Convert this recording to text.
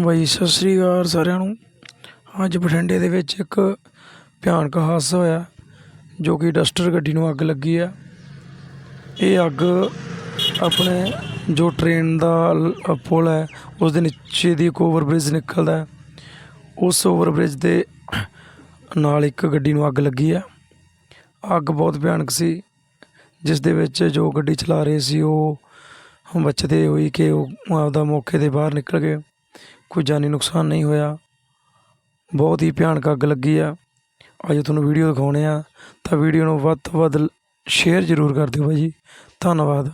ਬਾਈ, ਸਤਿ ਸ੍ਰੀ ਅਕਾਲ ਸਾਰਿਆਂ ਨੂੰ। ਅੱਜ ਬਠਿੰਡੇ ਦੇ ਵਿੱਚ ਇੱਕ ਭਿਆਨਕ ਹਾਦਸਾ ਹੋਇਆ, ਜੋ ਕਿ ਡਸਟਰ ਗੱਡੀ ਨੂੰ ਅੱਗ ਲੱਗੀ ਆ। ਇਹ ਅੱਗ ਆਪਣੇ ਜੋ ਟ੍ਰੇਨ ਦਾ ਪੁਲ ਹੈ, ਉਸ ਦੇ ਨੀਚੇ ਦੀ ਇੱਕ ਓਵਰਬ੍ਰਿਜ ਨਿਕਲਦਾ ਉਸ ਓਵਰਬ੍ਰਿਜ ਦੇ ਨਾਲ ਇੱਕ ਗੱਡੀ ਨੂੰ ਅੱਗ ਲੱਗੀ ਆ। ਅੱਗ ਬਹੁਤ ਭਿਆਨਕ ਸੀ, ਜਿਸ ਦੇ ਵਿੱਚ ਜੋ ਗੱਡੀ ਚਲਾ ਰਹੇ ਸੀ, ਉਹ ਬਚਦੇ ਹੋਈ ਕਿ ਉਹ ਆਪਦਾ ਮੌਕੇ ਤੇ ਬਾਹਰ ਨਿਕਲ ਗਏ। ਕੋਈ ਜਾਨੀ ਨੁਕਸਾਨ ਨਹੀਂ ਹੋਇਆ। ਬਹੁਤ ਹੀ ਭਿਆਨਕ ਅੱਗ ਲੱਗੀ ਆ। ਅੱਜ ਤੁਹਾਨੂੰ ਵੀਡੀਓ ਦਿਖਾਉਣੇ ਆ। ਤਾਂ ਵੀਡੀਓ ਨੂੰ ਵੱਧ ਤੋਂ ਵੱਧ ਸ਼ੇਅਰ ਜ਼ਰੂਰ ਕਰ ਦਿਓ ਭਾਈ ਜੀ। ਧੰਨਵਾਦ।